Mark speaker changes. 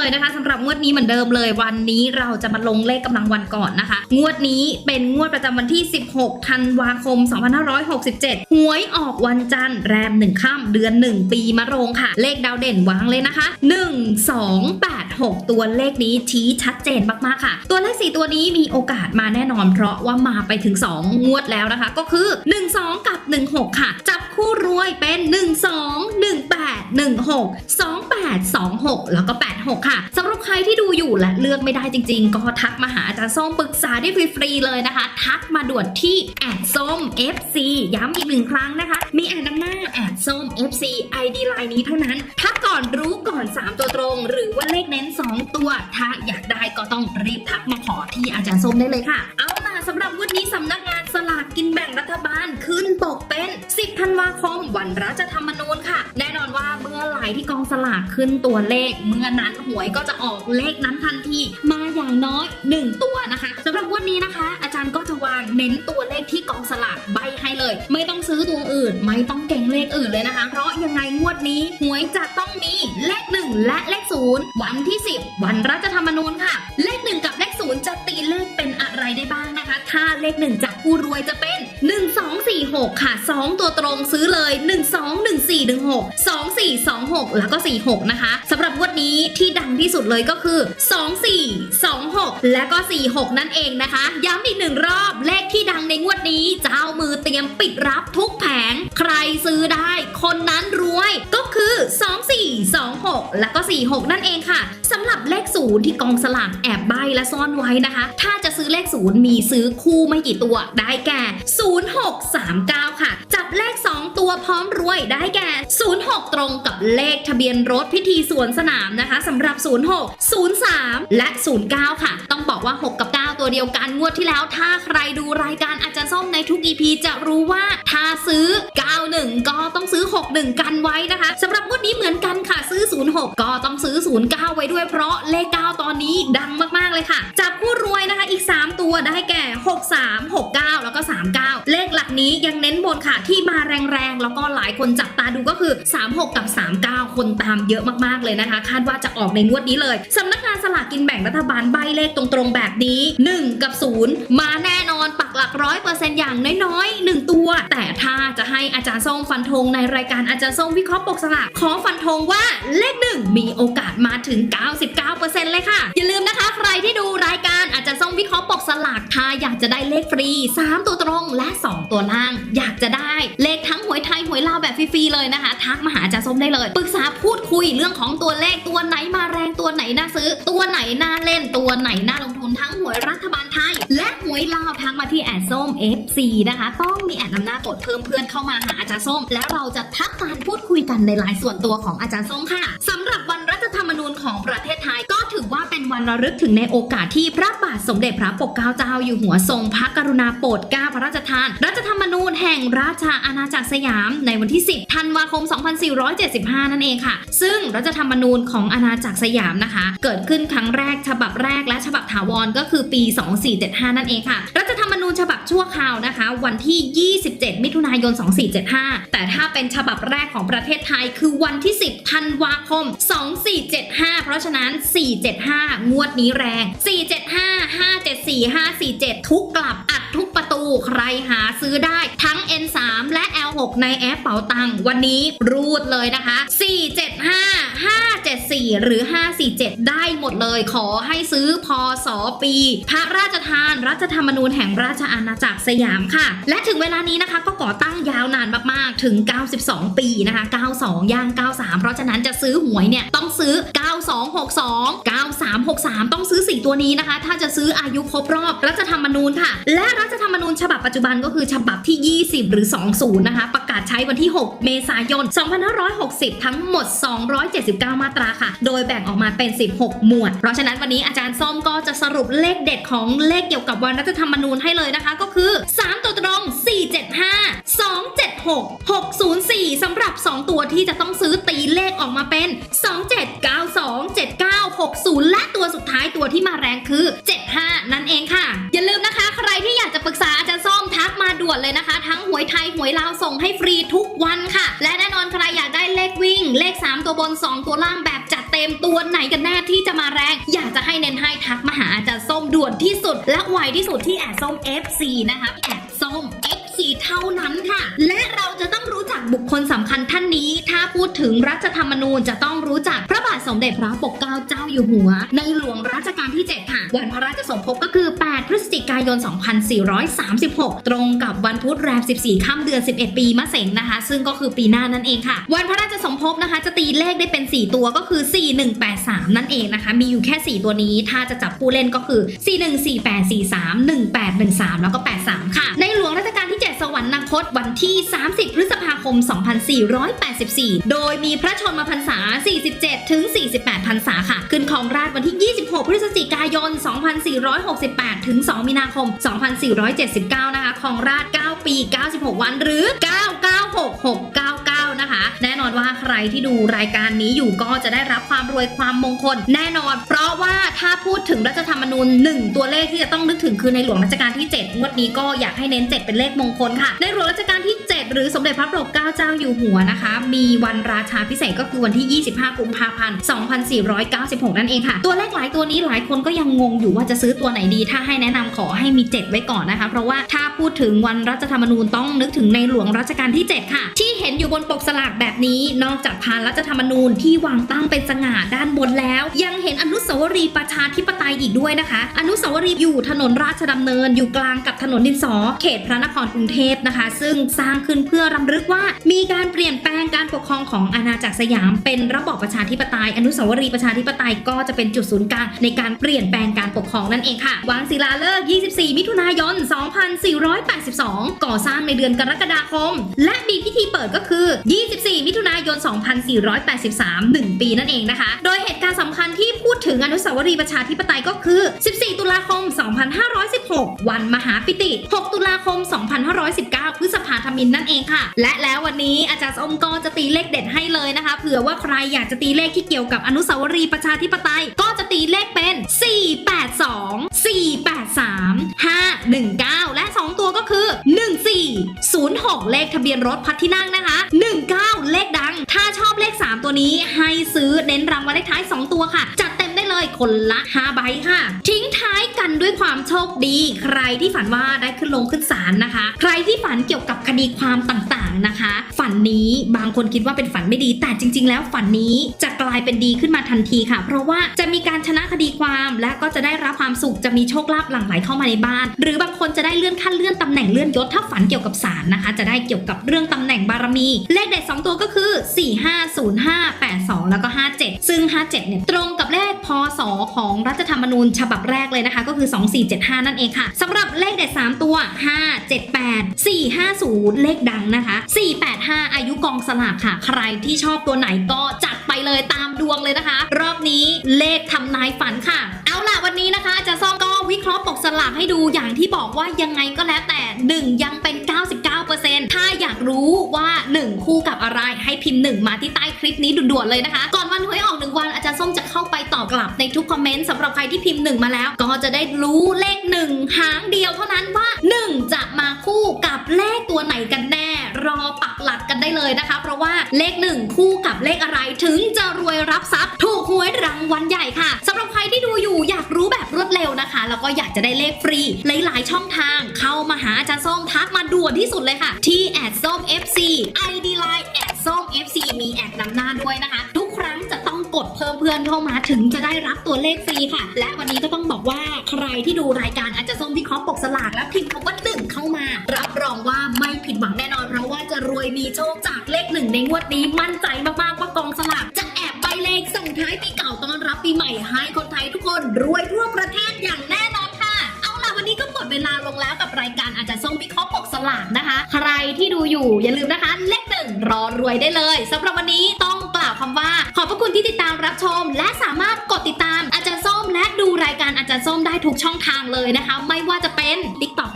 Speaker 1: เลยนะคะสำหรับงวดนี้เหมือนเดิมเลย วันนี้เราจะมาลงเลขกำลังวันก่อนนะคะ งวดนี้เป็นงวดประจำวันที่ 16 ธันวาคม 2567 หวยออกวันจันทร์แรม 1 ค่ำเดือน 1 ปีมะโรงค่ะ เลขดาวเด่นวางเลยนะคะ 1 2 8 6 ตัวเลขนี้ชี้ชัดเจนมากๆค่ะ ตัวเลข 4 ตัวนี้มีโอกาสมาแน่นอน เพราะว่ามาไปถึง 2 งวดแล้วนะคะ ก็คือ 1 2 กับ 1 6 ค่ะ จับคู่รวยเป็น 1 2 1 8 1 6 2 8 2 6 แล้วก็ 8 6ค่ะสำหรับใครที่ดูอยู่และเลือกไม่ได้จริง ๆ ก็ทักมาหาอาจารย์ส้มปรึกษาได้ฟรีๆเลยนะคะ ทักมาด่วนที่แอดส้ม FC ย้ำอีกหนึ่งครั้งนะคะ มีแอดนำหน้าแอดส้ม FC ID ไลน์นี้เท่านั้นทักก่อนรู้ก่อน 3 ตัวตรง หรือว่าเลขเน้น 2 ตัว ถ้าอยากได้ก็ต้องรีบทักมาขอที่อาจารย์ส้มได้เลยค่ะ เอาล่ะสำหรับวันนี้สำนักงานส ลากกินแบ่งรัฐบาลขึ้นปกเป็น 10 ธันวาคม วันรัฐธรรมนูญค่ะ แน่นอนว่าเมื่อไหร่ที่กองสลากขึ้นตัวเลข เมื่อนั้นหวยก็จะออกเลขนั้นทันทีมาอย่างน้อย 1 ตัวนะคะสำหรับวันนี้นะคะ อาจารย์ก็จะวางเน้นตัวเลขที่กองสลากใบให้เลย ไม่ต้องซื้อตัวอื่น ไม่ต้องเก่งเลขอื่นเลยนะคะ เพราะยังไงงวดนี้หวยจะต้องมีเลข 1 และเลข 0 วันที่ 10 วันรัฐธรรมนูญค่ะ เลข 1 กับเลข 0 จะตีเลขเป็นอะไรได้บ้าง ถ้าเลขหนึ่งจากผู้รวยจะเป็น 1 2 4 6 ค่ะ 2 ตัวตรงซื้อเลย 1 2 1 4 1 6 2 4 2 6 แล้วก็ 4 6 นะคะสำหรับ นี้ที่ดังที่สุดเลยก็คือ 2 4 2 6 และก็ 4 6 นั่นเองนะคะ ย้ำอีกหนึ่งรอบเลขที่ดังในงวดนี้เจ้ามือเตรียมปิดรับทุกแผง ใครซื้อได้คนนั้นรวยก็คือ 2 4 2 6 แล้วก็ 4 6 นั่นเองค่ะสำหรับเลขศูนย์ที่กองสลากแอบใบและซ่อนไว้นะคะ ถ้าจะซื้อเลขศูนย์มีซื้อคู่ไม่กี่ตัวได้แก่ 0639 ค่ะ จับเลข 2 ตัวพร้อมรวยได้แก่ 06 ตรงกับเลขทะเบียนรถพิธีสวนสนามนะคะสำหรับ 06 03 และ 09 ค่ะ ต้องบอกว่า 6 กับ 9 ตัวเดียวกันงวดที่แล้ว ถ้าใครดูรายการอาจารย์ส้มในทุก EP จะรู้ว่าถ้าซื้อ 91 ก็ต้องซื้อ 61 กันไว้นะคะสำหรับงวดนี้เหมือนกันค่ะซื้อ 06 ก็ต้องซื้อ 09 ไว้ด้วยเพราะเลข 9 ตอนนี้ดังมากๆเลยค่ะ จับผู้รวยนะคะอีก 3 ตัวได้แก่ 63 69 แล้วก็ 39 เลข นี้ยังเน้นบนค่ะที่มาแรงๆ แล้วก็หลายคนจับตาดูก็คือ 36 กับ 39 คนตามเยอะมากๆเลยนะคะ คาดว่าจะออกในงวดนี้เลยสำนักงานสลากกินแบ่งรัฐบาลใบเลขตรงๆแบบนี้ 1 กับ 0 มาแน่นอนปักหลักร้อยเปอร์เซ็นต์อย่างน้อยๆ 1 ตัว แต่ถ้าจะให้อาจารย์ส้มฟันธงในรายการอาจารย์ส้มวิเคราะห์ปกสลากขอฟันธงว่าเลข1มีโอกาสมาถึง 99%เลยค่ะ อย่าลืมนะคะ ใครที่ดูรายการอาจารย์ส้มวิเคราะห์ปกสลากถ้าอยากจะได้เลขฟรี 3 ตัวตรงและ 2 ตัวล่าง อยากจะได้เลขทั้งหวยไทยหวยลาวแบบฟรีๆเลยนะคะ ทักมาหาอาจารย์ส้มได้เลย ปรึกษาพูดคุยเรื่องของตัวเลขตัวไหนมาแรงตัวไหนน่าซื้อ ตัวไหนน่าเล่นตัวไหนน่าลงทุนทั้งหวยรัฐบาลไทย และหวยลาวทักมาที่แอดส้ม FC นะคะ ต้องมีแอดนำหน้ากดเพิ่มเพื่อนเข้ามาหาอาจารย์ส้ม แล้วเราจะทักการพูดคุยกันในไลน์ส่วนตัวของอาจารย์ส้มค่ะสำหรับวันรัฐธรรมนูญของประ เป็นวันระลึกถึงในโอกาสที่พระบาทสมเด็จพระปกเกล้าเจ้าอยู่หัวทรงพระกรุณาโปรดเกล้าพระราชทาน รัฐธรรมนูญแห่งราชอาณาจักรสยาม ในวันที่ 10 ธันวาคม 2475 นั่นเองค่ะ ซึ่งรัฐธรรมนูญของอาณาจักรสยามนะคะ เกิดขึ้นครั้งแรกฉบับแรกและฉบับถาวรก็คือปี 2475 นั่นเองค่ะรัฐ ฉบับชั่วคราวนะคะ วันที่ 27 มิถุนายน 2475 แต่ถ้าเป็นฉบับแรกของประเทศไทยคือวันที่ 10 ธันวาคม 2475 เพราะฉะนั้น 475 งวดนี้แรง 475 574 547 ทุกกลับอัดทุกประตูใครหาซื้อได้ทั้ง N3 และ L6 ในแอปเป๋าตังค์วันนี้รูดเลยนะคะ 475 574 หรือ 547 ได้หมดเลย ขอให้ซื้อพศปี พระราชทาน รัฐธรรมนูญแห่งราชอาณาจักรสยามค่ะ และถึงเวลานี้นะคะ ก็ก่อตั้งยาวนานมากๆ ถึง 92 ปีนะคะ 92 ย่าง 93 เพราะฉะนั้นจะซื้อหวยเนี่ยต้องซื้อ 9262 9363 ต้องซื้อ 4 ตัวนี้นะคะ ถ้าจะซื้ออายุครบรอบรัฐธรรมนูญค่ะ และรัฐธรรมนูญฉบับปัจจุบันก็คือฉบับที่ 20 หรือ 20 นะคะ ประกาศใช้วันที่ 6 เมษายน 2560 ทั้งหมด 279 มาตราค่ะ โดยแบ่งออกมาเป็น 16 หมวด เพราะฉะนั้นวันนี้อาจารย์ส้มก็จะสรุปเลขเด็ดของเลขเกี่ยวกับวันรัฐธรรมนูญให้เลยนะคะ ก็คือ 3 ตัวตรง 475 276 604สำหรับ 2 ตัวที่จะต้องซื้อตีเลขออกมาเป็น 2792 7960 และตัวสุดท้ายตัวที่มาแรงคือ 75 นั่นเองค่ะ อย่าลืมนะคะ ใครที่อยากจะปรึกษาอาจารย์ส้มทักมาด่วนเลยนะคะ ทั้งหวยไทยหวยลาวส่งให้ฟรีทุกวันค่ะ และ 3 ตัวบน 2 ตัวล่างแบบจัดเต็มตัวไหนกันแน่ที่จะมาแรง อยากจะให้เน้นให้ทักมาหาอาจารย์ส้มด่วนที่สุด และไวที่สุดที่แอดส้ม FC นะคะแอด ส้ม FC เท่านั้นค่ะ และเราจะต้องรู้จักบุคคลสำคัญท่านนี้ ถ้าพูดถึงรัฐธรรมนูญจะต้องรู้จักพระบาทสมเด็จพระปกเกล้าเจ้าอยู่หัว ในหลวงรัชกาลที่ 7 ค่ะ วันพระราชสมภพก็คือ 8 พฤศจิกายน 2436 ตรงกับวันพุธแรม 14 ค่ำเดือน 11 ปีมะเสงนะคะ ซึ่งก็คือปีหน้านั่นเองค่ะ วันพระราชสมภพนะคะ จะตีเลขได้เป็น 4 ตัวก็คือ 4183 นั่นเองนะคะ มีอยู่แค่ 4 ตัวนี้ ถ้าจะจับผู้เล่นก็คือ 414843 1813 แล้วก็ 83 ค่ะใน คตวันที่ 30 พฤษภาคม 2484 โดยมีพระชนมพรรษา 47 ถึง 48 พรรษาค่ะ ขึ้นของราชวันที่ 26 พฤศจิกายน 2468 ถึง 2 มีนาคม 2479 นะคะของราช 9 ปี 96 วัน หรือ 996699 นะคะ แน่นอนว่าใครที่ดูรายการนี้อยู่ก็จะได้รับความรวยความมงคล แน่นอน เพราะว่าถ้าพูดถึงรัฐธรรมนูญ1ตัวเลขที่จะต้องนึกถึงคือในหลวงรัชกาลที่7งวดนี้ก็อยากให้เน้น 7 เป็นเลขมงคลค่ะ ในหลวงรัชกาลที่ 7 หรือสมเด็จพระปกเกล้าเจ้าอยู่หัวนะคะ มีวันราชาพิเศษก็คือวันที่ 25 กุมภาพันธ์ 2496 นั่นเองค่ะ ตัวเลขหลายตัวนี้หลายคนก็ยังงงอยู่ว่าจะซื้อตัวไหนดี ถ้าให้แนะนำขอให้มี 7 ไว้ก่อนนะคะ เพราะว่าถ้าพูดถึงวันรัฐธรรมนูญต้องนึกถึงในหลวงรัชกาลที่ 7 ค่ะ ที่เห็นอยู่บนปกสลากแบบนี้นอกจากพานรัฐธรรมนูญที่วางตั้งเป็นสง่าด้านบนแล้ว ยังเห็นอนุสาวรีย์ประชาธิปไตยอีกด้วยนะคะ อนุสาวรีย์อยู่ถนนราชดำเนินอยู่กลางกับถนนดินสอเขตพระนครกรุงเทพนะคะ ซึ่งสร้างขึ้นเพื่อรำลึกว่ามีการเปลี่ยนแปลงการปกครองของอาณาจักรสยามเป็นระบอบประชาธิปไตย อนุสาวรีย์ประชาธิปไตยก็จะเป็นจุดศูนย์กลางในการเปลี่ยนแปลงการปกครองนั่นเองค่ะ วางศิลาฤกษ์ 24 มิถุนายน 2482 ก่อสร้างในเดือนกรกฎาคม และมีพิธีเปิดก็คือ 24 มิถุนายน 2483 1 ปีนั่นเองนะคะ โดยเหตุการณ์สำคัญที่พูดถึงอนุสาวรีย์ประชาธิปไตยก็คือ 14 ตุลาคม 2516 วันมหาปิติ 6 ตุลาคม 2519 พฤษภาธมินนั่นเองค่ะ และแล้ววันนี้อาจารย์ส้มก็จะตีเลขเด็ดให้เลยนะคะ เผื่อว่าใครอยากจะตีเลขที่เกี่ยวกับอนุสาวรีย์ประชาธิปไตย ก็จะตีเลขเป็น 482 483 519 และ 2 ตัวก็คือ 1406 เลขทะเบียนรถพัทที่นั่งนะคะ 19 เลขดัง ถ้าชอบเลข 3 ตัวนี้ให้ซื้อเน้นรางวัลเลขท้าย 2 ตัวค่ะ จัด เลยคนละ 5 ใบค่ะ ทิ้งท้ายกันด้วยความโชคดี ใครที่ฝันว่าได้ขึ้นลงขึ้นศาลนะคะ ใครที่ฝันเกี่ยวกับคดีความต่างๆนะคะ ฝันนี้บางคนคิดว่าเป็นฝันไม่ดี แต่จริง ๆ แล้วฝันนี้จะกลายเป็นดีขึ้นมาทันทีค่ะ เพราะว่าจะมีการชนะคดีความและก็จะได้รับความสุขจะมีโชคลาภหลั่งไหลเข้ามาในบ้าน หรือบางคนจะได้เลื่อนขั้นเลื่อนตำแหน่งเลื่อนยศถ้าฝันเกี่ยวกับศาลนะคะ จะได้เกี่ยวกับเรื่องตำแหน่งบารมี เลขเด็ด2ตัวก็คือ 450582 แล้วก็ 57 ซึ่ง 57เนี่ยตรงกับเลขพศของรัฐธรรมนูญฉบับแรกเลยนะคะ ก็คือ 2475 นั่นเองค่ะสำหรับเลขเด็ด 3 ตัว 578 450 เลขดังนะคะ 485 อายุกองสลากค่ะ ใครที่ชอบตัวไหนก็จัดไปเลยตามดวงเลยนะคะ รอบนี้เลขทำนายฝันค่ะ เอาล่ะวันนี้นะคะจะซ่อมก็วิเคราะห์ปกสลากให้ดูอย่างที่บอกว่ายังไงก็แล้วแต่ 1 ยังเป็น 99%ถ้าอยากรู้ว่า 1 คู่กับ ให้พิมพ์1มาที่ใต้คลิปนี้ด่วนๆเลยนะคะ ก่อนวันหวยออก1วันอาจารย์ส้มจะเข้าไปตอบกลับในทุกคอมเมนต์สำหรับใครที่พิมพ์1มาแล้ว ก็จะได้รู้เลข1หางเดียวเท่านั้นว่า1จะมาคู่กับเลขตัวไหนกันแน่ รอปักหลักกันได้เลยนะคะ เพราะว่าเลข1คู่กับเลขอะไรถึงจะรวยรับทรัพย์ถูกหวยรางวัลใหญ่ค่ะสำหรับใครที่ดูอยู่อยากรู้แบบรวดเร็วนะคะ แล้วก็อยากจะได้เลขฟรี หลายๆ ช่องทาง เข้ามาหาอาจารย์ส้มทักมาด่วนที่สุดเลยค่ะ ที่แอดส้ม FC ID Line ส้ม FC มีแอดนำหน้าด้วยนะคะ ทุกครั้งจะต้องกดเพิ่มเพื่อนเข้ามาถึงจะได้รับตัวเลขฟรีค่ะ และวันนี้ก็ต้องบอกว่าใครที่ดูรายการอาจจะส้มวิเคราะปกสลากแล้วพิมพ์คำว่าหนึ่งเข้ามา รับรองว่าไม่ผิดหวังแน่นอนเพราะว่าจะรวยมีโชคจากเลขหนึ่งในงวดนี้มั่นใจมากๆว่ากองสลากจะแอบใบเลขส่งท้ายปีเก่าต้อนรับปีใหม่ให้คนไทยทุกคนรวยทั่วประเทศอย่างแน่นอนค่ะเอาล่ะวันนี้ก็หมดเวลาลงแล้วกับรายการอาจจะส่งวิเคราะห์ปกสลากนะคะ ใครที่ดูอยู่อย่าลืมนะคะ เลข รอรวยได้เลยสำหรับวันนี้ต้องกล่าวคำว่า ขอบพระคุณที่ติดตามรับชม และสามารถกดติดตามอาจารย์ส้ม และดูรายการอาจารย์ส้มได้ทุกช่องทางเลยนะคะ ไม่ว่าจะเป็น TikTok